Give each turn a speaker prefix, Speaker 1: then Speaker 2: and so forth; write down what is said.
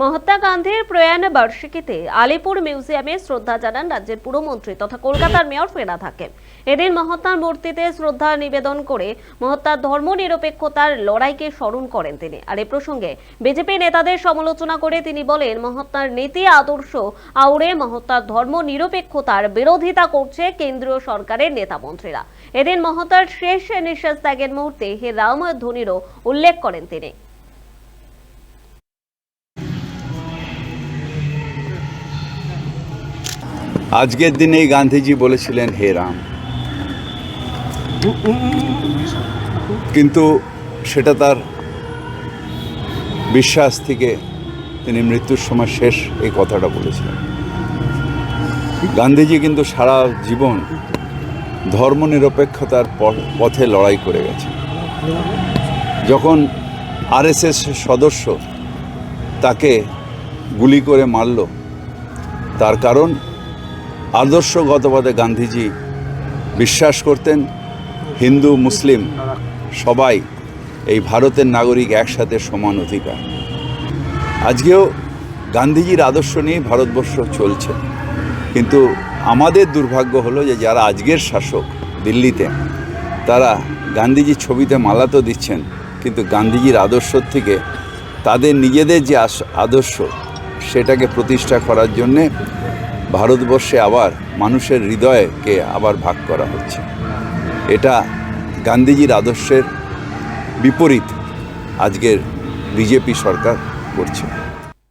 Speaker 1: মহাত্মা গান্ধীর প্রয়াণ বার্ষিকীতে আলিপুর মিউজিয়ামে শ্রদ্ধা জানান রাজ্যের পুরমন্ত্রী তথা কলকাতার মেয়র ফেরা থাকে এদিন মহাত্মার মূর্তিতে শ্রদ্ধা নিবেদন করে মহাত্মার ধর্মনিরপেক্ষতার লড়াইকে স্মরণ করেন তিনি। আর এ প্রসঙ্গে বিজেপি নেতাদের সমালোচনা করে তিনি বলেন, মহাত্মার নীতি, আদর্শ আউড়ে মহাত্মার ধর্ম নিরপেক্ষতার বিরোধিতা করছে কেন্দ্রীয় সরকারের নেতা মন্ত্রীরা। এদিন মহাত্মার শেষ নিঃশ্বাস ত্যাগের মুহূর্তে হে রাম ধ্বনিরও উল্লেখ করেন তিনি।
Speaker 2: আজকের দিনেই গান্ধীজি বলেছিলেন, হে রাম। কিন্তু সেটা তার বিশ্বাস থেকে তিনি মৃত্যুর সময় শেষ এই কথাটা বলেছিলেন। গান্ধীজি কিন্তু সারা জীবন ধর্মনিরপেক্ষতার পথে লড়াই করে গেছে যখন আরএসএস সদস্য তাকে গুলি করে মারল, তার কারণ আদর্শগতভাবে গান্ধীজি বিশ্বাস করতেন, হিন্দু, মুসলিম সবাই এই ভারতের নাগরিক একসাথে সমান অধিকার। আজকেও গান্ধীজির আদর্শ নিয়ে ভারতবর্ষ চলছে। কিন্তু আমাদের দুর্ভাগ্য হলো যে যারা আজকের শাসক দিল্লিতে, তারা গান্ধীজির ছবিতে মালা তো দিচ্ছেন, কিন্তু গান্ধীজির আদর্শ থেকে তাদের নিজেদের যে আদর্শ, সেটাকে প্রতিষ্ঠা করার জন্যে ভারতবর্ষে আবার মানুষের হৃদয়কে আবার ভাগ করা হচ্ছে। এটা গান্ধীজির আদর্শের বিপরীত আজকের বিজেপি সরকার করছে।